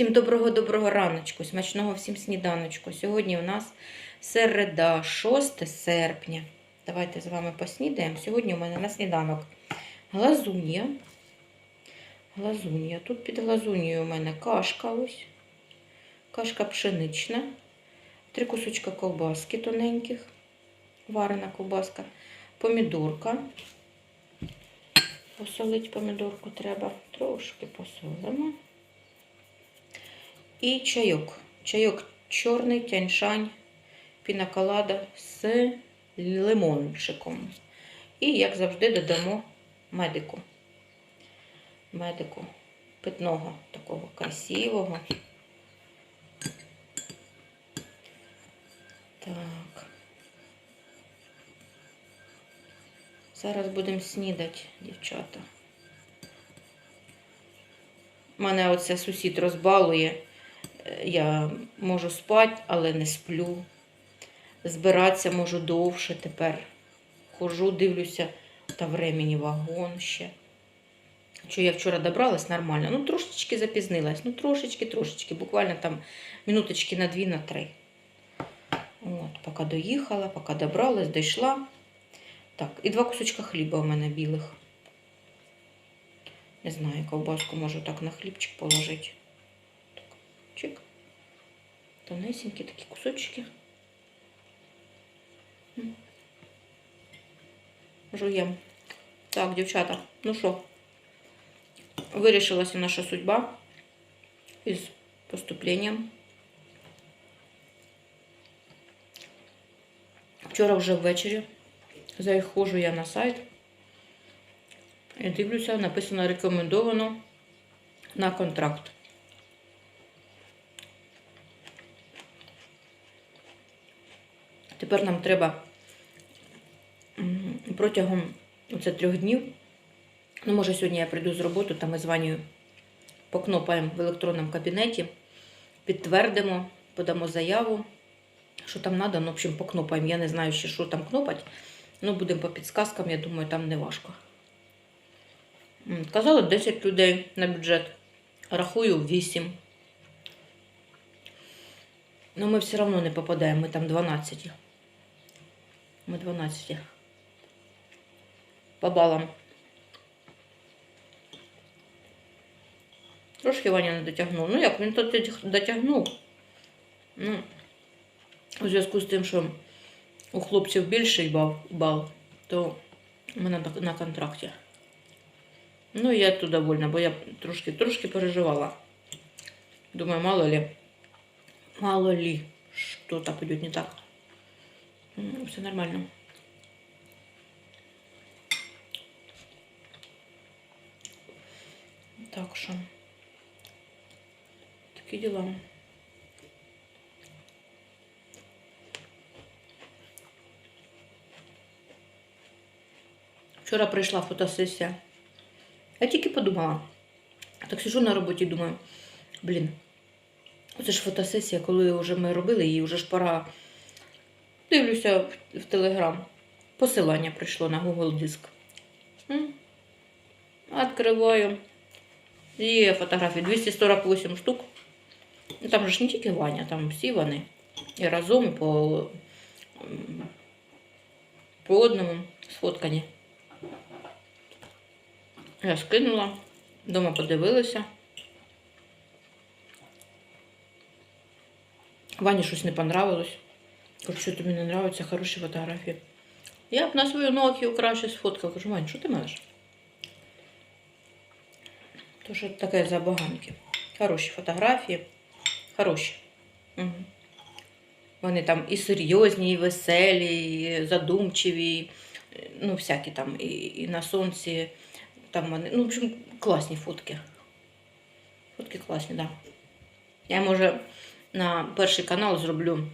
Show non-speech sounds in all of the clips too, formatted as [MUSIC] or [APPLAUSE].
Всім доброго-доброго раночку, смачного всім сніданочку. Сьогодні у нас середа, 6 серпня. Давайте з вами поснідаємо. Сьогодні у мене на сніданок глазунья. Глазунья. Тут під глазуньєю у мене кашка ось. Кашка пшенична. Три кусочка ковбаски тоненьких. Варена ковбаска. Помідорка. Посолить помідорку треба. Трошки посолимо. І чайок. Чайок чорний, тяньшань, пінаколада з лимончиком. І, як завжди, додамо медику. Медику питного, такого красивого. Так. Зараз будемо снідати, дівчата. Мене оце сусід розбалує. Я можу спати, але не сплю. Збиратися можу довше тепер. Хожу, дивлюся, та времені вагон ще. Що я вчора добралась нормально. Ну, трошечки запізнилась. Ну, трошечки, трошечки. Буквально там минуточки на дві, на три. От, поки доїхала, поки добралась, дійшла. Так, і два кусочка хліба у мене білих. Не знаю, ковбаску можу так на хлібчик положити. Чик. Тонесенькі такі кусочки. М. Жуємо. Так, дівчата, ну що, вирішилася наша судьба із поступленням. Вчора вже ввечері заходжу я на сайт і дивлюся, написано рекомендовано на контракт. Тепер нам треба протягом оце трьох днів. Ну, може, сьогодні я прийду з роботи, там ми з Ванею покнопаємо в електронному кабінеті, підтвердимо, подамо заяву, що там треба, ну, в общем, покнопаємо. Я не знаю ще, що там кнопати. Ну, будемо по підсказкам, я думаю, там не важко. Казали 10 людей на бюджет. Рахую 8. Ну, ми все одно не попадаємо, ми там 12. Ми 12. По балам. Трошки Ваня не дотягнув. Ну як, він то дотягнув. Ну, у зв'язку з тим, що у хлопців більший бал, бал то ми на, на контракті. Ну, я тут довольна, бо я трошки, трошки переживала. Думаю, мало ли, мало ли, что-то пойдет не так. М, Все нормально. Так що, такі діла. Вчора прийшла фотосесія. Я тільки подумала. Так сижу на роботі думаю, блін, це ж фотосесія, коли вже ми робили її, вже ж пора. Дивлюся в, в Телеграм. Посилання прийшло на Google Диск. М. Відкриваю. Є фотографії 248 штук. Ну, Там же ж не тільки Ваня, там всі вони. І разом, по, по одному сфоткані. Я скинула, дома подивилася. Вані щось не понравилось. Кажу, що тобі не нравиться, хороші фотографії. Я б на свою Nokia краще сфоткала. Кажу, Вань, що ти маєш? То що таке забаганки. Хороші фотографії. Хороші. Угу. Вони там і серйозні, і веселі, і задумчиві, ну, всякі там, і, і на сонці. Там вони, ну, в общем, класні фотки. Фотки класні, так. Да. Я, може, на перший канал зроблю.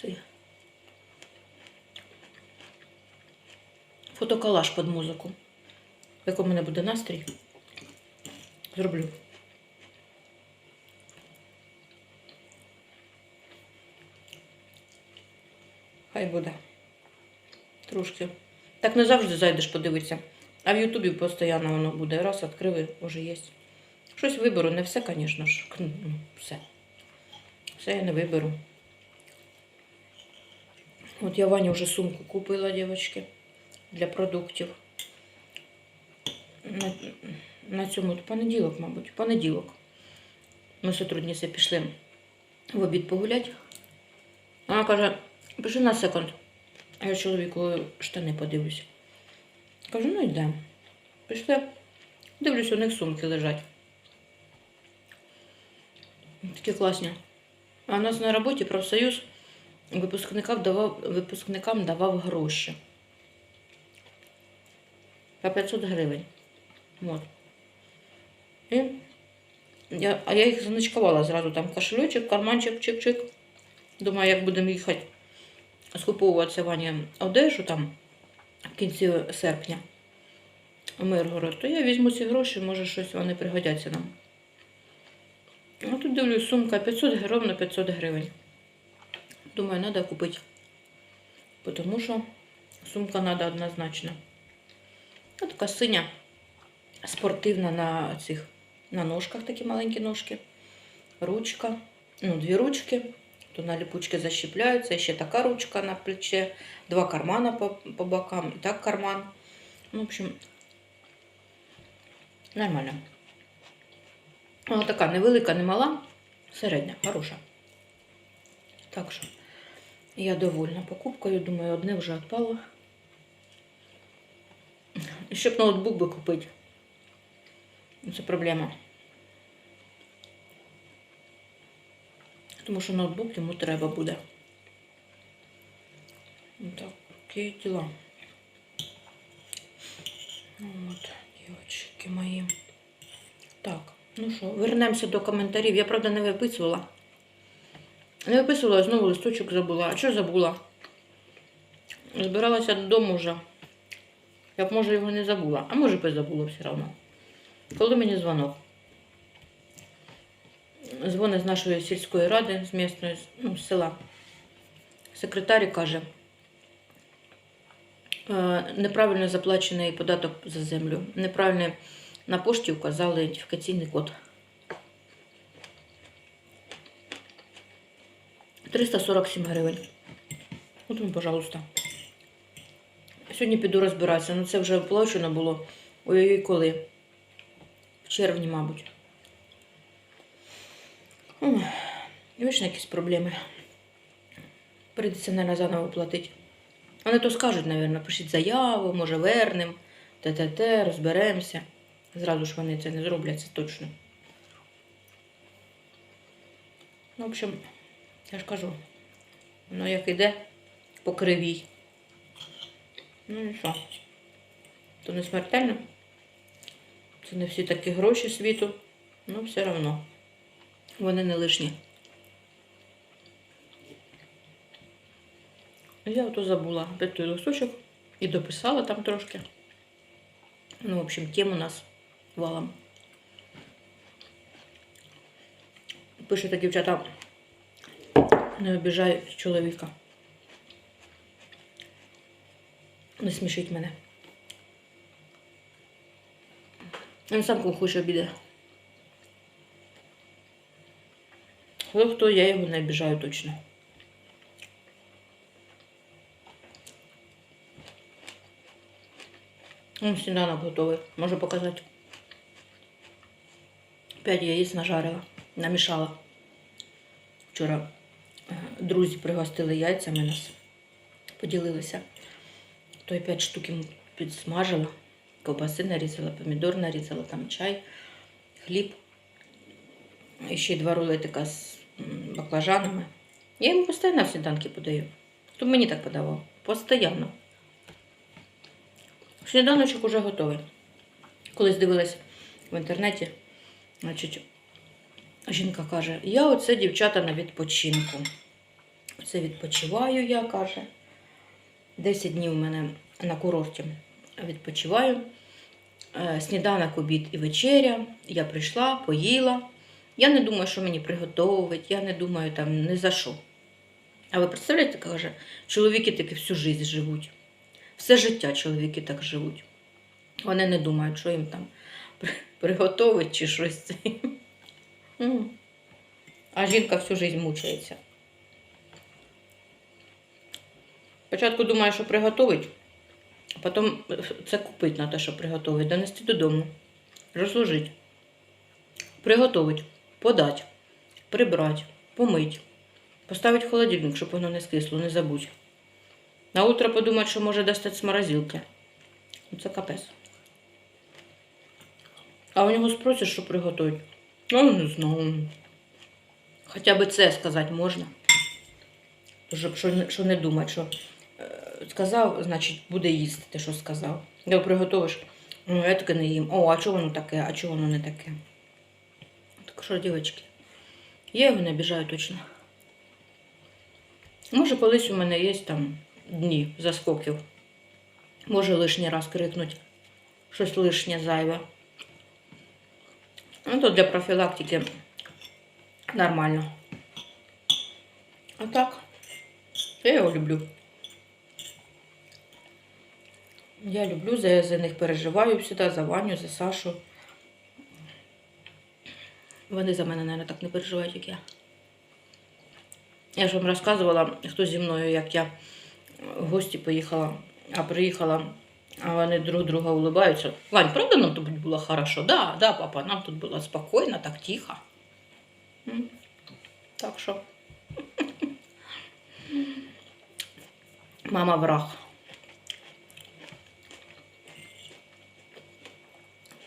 Цей Фотоколаж під музику. Якому в мене буде настрій. Зроблю. Хай буде. Трошки. Так не завжди зайдеш подивитися. А в Ютубі постійно воно буде. Раз відкрили, вже є. Щось виберу, не все, звісно ж. Ну, все. Все я не виберу. От я Вані вже сумку купила, дівчатки, для продуктів. На, на цьому понеділок, мабуть, понеділок. Ми сотрудниці пішли в обід погуляти. Вона каже, пішли на секунд. А я чоловіку штани подивлюся. Кажу, ну йдемо. Пішли. Дивлюсь, у них сумки лежать. Такі класні. А у нас на роботі профсоюз випускникам давав, випускникам давав гроші. По 500 гривень. От. І я, а я їх заночкувала зразу. Там кошелечок, карманчик, чик-чик. Думаю, як будемо їхати скуповуватися Вані одежу там в кінці серпня у Миргород, то я візьму ці гроші, може щось вони пригодяться нам. А тут дивлюсь, сумка 500 гривень на 500 гривень. Думаю, треба купити. Тому що сумка треба однозначно. Ось така синя, спортивна на цих на ножках такі маленькі ножки. Ручка. Ну, дві ручки. То на липучки защіпляються. Ще така ручка на плече, два кармана по, по бокам, і так карман. Ну, в общем, нормально. Вона така невелика, не мала, середня, хороша. Так що я довольна покупкою. Думаю, одне вже відпало. Щоб ноутбук би купити. Це проблема. Тому що ноутбук йому треба буде. Так, такі діла. От, дівчатки мої. Так, ну що, вернемося до коментарів. Я, правда, не виписувала. Не виписувала, знову листочок забула. А що забула? Збиралася додому вже. Я б, може, його не забула. А може б і забула все одно. Коли мені дзвонок? Дзвонить з нашої сільської ради, з місної, ну, з села. Секретар каже, «Е, неправильно заплачений податок за землю. Неправильно на пошті вказали ідентифікаційний код. 347 гривень. От вам, пожалуйста. Сьогодні піду розбиратися. Ну це вже оплачено було. Ой-ой-ой, коли? В червні, мабуть. Вічно якісь проблеми. Прийдеться, мабуть, заново платити. Вони то скажуть, мабуть, пишіть заяву, може вернем, т-т-т, розберемося. Зразу ж вони це не зроблять, це точно. Ну, в общем, я ж кажу, воно як іде по кривій. Ну і що? То не смертельно. Це не всі такі гроші світу, ну все одно. Вони не лишні. Я ото забула опять той листочок і дописала там трошки. Ну, в общем, тем у нас валом. Пишете, дівчата, не обіжають чоловіка. Не смішіть мене. Він сам кого хоче обіде. Хто хто, я його не обіжаю точно. Ну, сніданок готовий. Можу показати. П'ять яєць нажарила, намішала. Вчора друзі пригостили яйцями нас, поділилися. То я п'ять штук йому підсмажила, ковбаси нарізала, помідор нарізала, там чай, хліб. І ще й два рулетика з баклажанами. Я йому постійно в сніданки подаю. То мені так подавав. Постоянно. Сніданочок уже готовий. Колись дивилась в інтернеті, значить, жінка каже, я оце дівчата на відпочинку. Оце відпочиваю, я каже. 10 днів у мене на курорті відпочиваю. Е, Сніданок, обід і вечеря. Я прийшла, поїла. Я не думаю, що мені приготовить, я не думаю там не за що. А ви представляєте, каже, чоловіки таки всю життя живуть. Все життя чоловіки так живуть. Вони не думають, що їм там [LAUGHS] приготовить чи щось. А жінка всю життя мучається. Спочатку думає, що приготовить, а потім це купити на те, що приготовить, донести додому, розложити, приготовить, подати, прибрати, помити, поставити в холодильник, щоб воно не скисло, не забудь. На утро подумати, що може достати з морозилки. Ну, Це капець. А у нього спросиш, що приготують. Ну, не знаю. Хоча б це сказати можна. Що, не- думати, що е, сказав, значить, буде їсти те, що сказав. Я приготуєш, ну, я таке не їм. О, а чого воно таке, а чого воно не таке? Так що, дівчатки, я його не обіжаю точно. Може, колись у мене є там дні заскоків. Може лишній раз крикнуть щось лишнє зайве. Ну, то для профілактики нормально. А так, я його люблю. Я люблю, за, за них переживаю всегда, за Ваню, за Сашу. Вони за мене, мабуть, так не переживають, як я. Я ж вам розказувала, хто зі мною, як я в гості поїхала, а приїхала, а вони друг друга улыбаються. Вань, правда нам тут було хорошо? Да, да, папа, нам тут було спокійно, так тихо. Так що. Мама враг.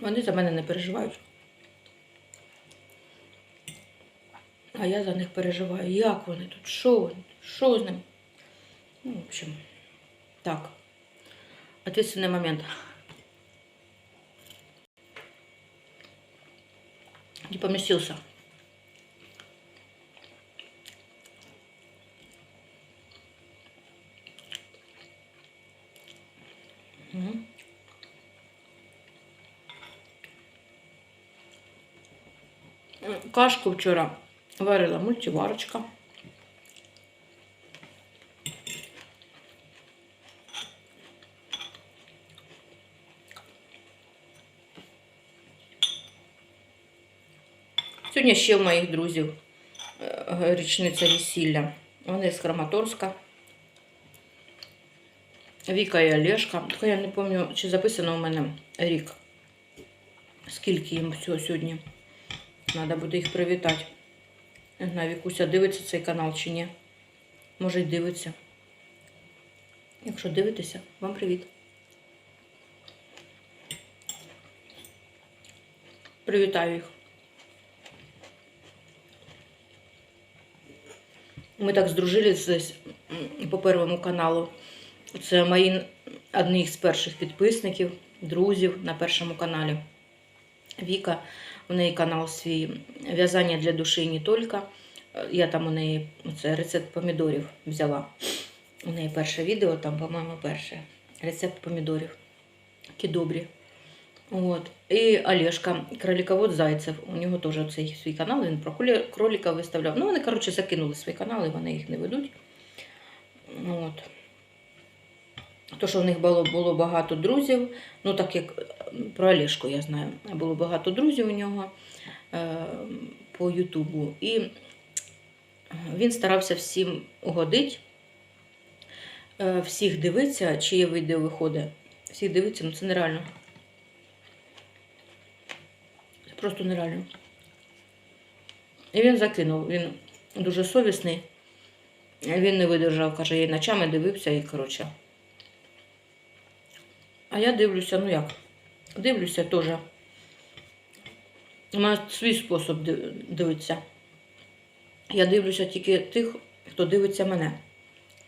Вони за мене не переживають. А я за них переживаю. Як вони тут? Що вони? Що з ним? Ну, в общем, так. Ответственный момент. Не поместился. Кашку вчора варила мультиварочка. Сьогодні ще в моїх друзів е, річниця весілля. Вони з Краматорська. Віка і Олешка. Тільки я не пам'ятаю, чи записано у мене рік. Скільки їм всього сьогодні. Треба буде їх привітати. Не знаю, Вікуся дивиться цей канал чи ні. Може й дивиться. Якщо дивитеся, вам привіт. Привітаю їх. Ми так здружились м, по первому каналу. Це мої одні з перших підписників, друзів на першому каналі. Віка, у неї канал свій В'язання для душі не тільки. Я там у неї це рецепт помідорів взяла. У неї перше відео, там, по-моєму, перше. Рецепт помідорів. Які добрі. От. І Олешка, кроликовод Зайцев, у нього теж цей свій канал, він про кролі- кролика виставляв. Ну, вони, коротше, закинули свої канали, вони їх не ведуть. От. То, що в них було, було багато друзів, ну так як про Олешку я знаю, було багато друзів у нього е, по Ютубу. І він старався всім угодити, е, всіх дивиться, чиє відео виходить. Всіх дивиться, ну це нереально. Це просто нереально. І він закинув, він дуже совісний. Він не видержав, каже, я ночами дивився і коротше. А я дивлюся, ну як? Дивлюся теж. У мене свій спосіб дивитися. Я дивлюся тільки тих, хто дивиться мене.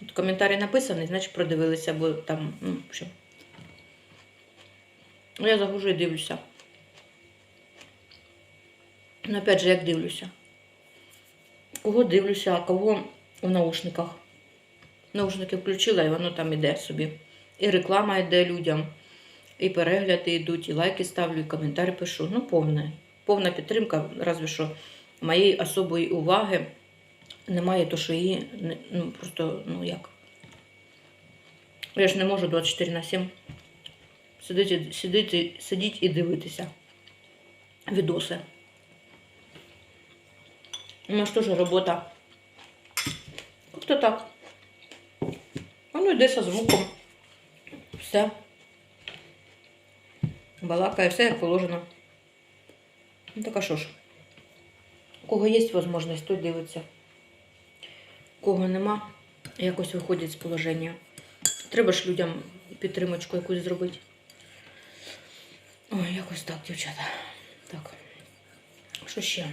От коментарі написаний, значить продивилися, бо там, ну, общем. Ну, Я загружу і дивлюся. Ну, опять же, як дивлюся. Кого дивлюся, а кого у наушниках. Наушники включила, і воно там іде собі. І реклама йде людям, і перегляди йдуть, і лайки ставлю, і коментарі пишу. Ну, повне. Повна підтримка, разве що моєї особої уваги немає, то що її ну, просто, ну як. Я ж не можу 24 на 7 сидіти, сидіти, сидіть і дивитися. відоси. У нас теж робота. Как-то так. Воно йде зі звуком. Все. Балакає, все як положено. Ну так а що ж? У кого є можливість, той дивиться. У кого нема, якось виходять з положення. Треба ж людям підтримочку якусь зробити. Ой, якось так, дівчата. Так. Що ще?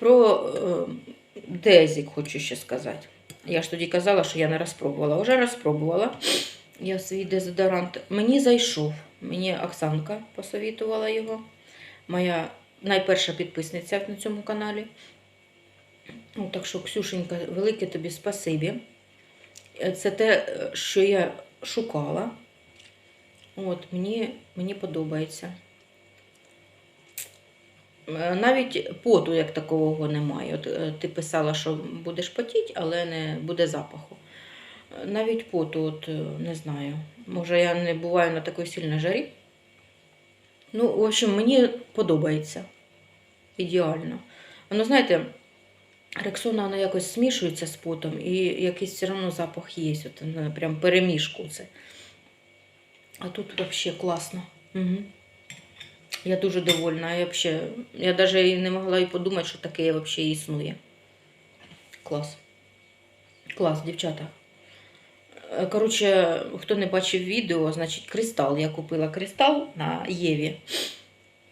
Про е, дезік хочу ще сказати. Я ж тоді казала, що я не розпробувала. Вже розпробувала. Я свій дезодорант. Мені зайшов. Мені Оксанка посовітувала його. Моя найперша підписниця на цьому каналі. Ну, так що, Ксюшенька, велике тобі спасибі. Це те, що я шукала. От, мені, мені подобається. Е, Навіть поту як такого немає. От е, ти писала, що будеш потіти, але не буде запаху. Е, Навіть поту, от не знаю. Може, я не буваю на такій сильній жарі. Ну, в общем, мені подобається. Ідеально. Воно, знаєте, рексона вона якось змішується з потом, і якийсь все одно запах є. От, прям перемішку це. А тут взагалі класно. Угу. Я дуже довольна. Я, вообще, я навіть не могла і подумати, що таке взагалі існує. Клас. Клас, дівчата. Е, Коротше, хто не бачив відео, значить кристал. Я купила кристал на Єві.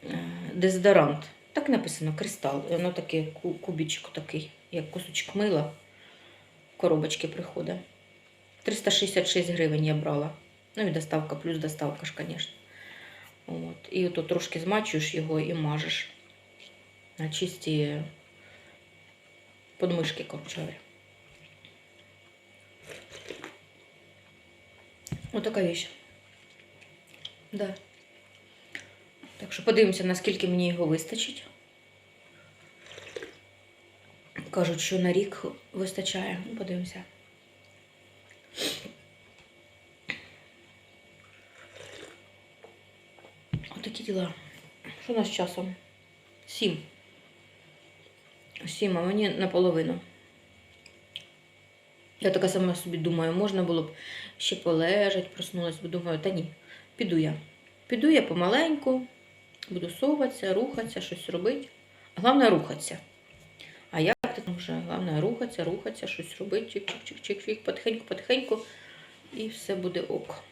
Е, Дезодорант. Так написано кристал. І Воно таке ку- кубічок такий, як кусочок мила. Коробочки приходить. 366 гривень я брала. Ну і доставка, плюс доставка ж, звісно. От. І ото трошки змачуєш його і мажеш на чисті подмишки, говоря. Отака вещь. Да. Так що подивимося, наскільки мені його вистачить. Кажуть, що на рік вистачає. Подивимося. Отакі діла. Що у нас з часом? Сім. Сім, а мені наполовину. Я така сама собі думаю, можна було б ще полежать, проснулась, бо думаю, та ні, піду я. Піду я помаленьку, буду соватися, рухатися, щось робити. Головне рухатися. А як ти вже? Головне рухатися, рухатися, щось робити, чик-чик-чик-чик, потихеньку, потихеньку, і все буде ок.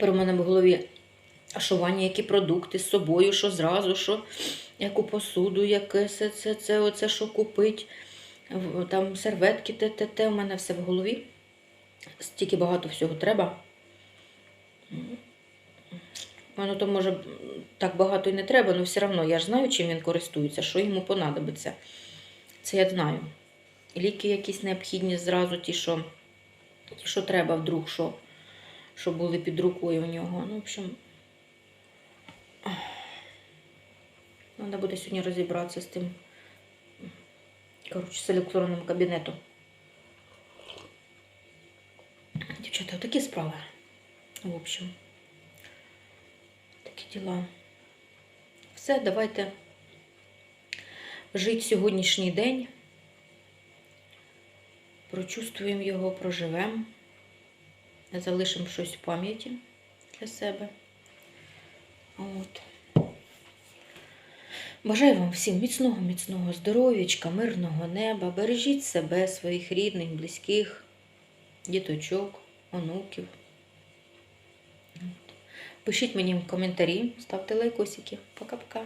Тепер у мене в голові, що Ваня, які продукти з собою, що зразу, що яку посуду, яке це, це, це, оце, що купить, там серветки, те, те, те, у мене все в голові. Стільки багато всього треба. Воно то може так багато і не треба, але все одно я ж знаю, чим він користується, що йому понадобиться. Це я знаю. Ліки якісь необхідні зразу, ті, що, ті, що треба вдруг, що що були під рукою у нього. Ну, в общем, треба буде сьогодні розібратися з тим. Коротше, з електронним кабінетом. Дівчата, такі справи. В общем, такі діла. Все, давайте жити сьогоднішній день. Прочувствуємо його, проживемо залишимо щось в пам'яті для себе. От. Бажаю вам всім міцного, міцного здоров'ячка, мирного неба. Бережіть себе, своїх рідних, близьких, діточок, онуків. Пишіть мені в коментарі, ставте лайкосики. Пока-пока.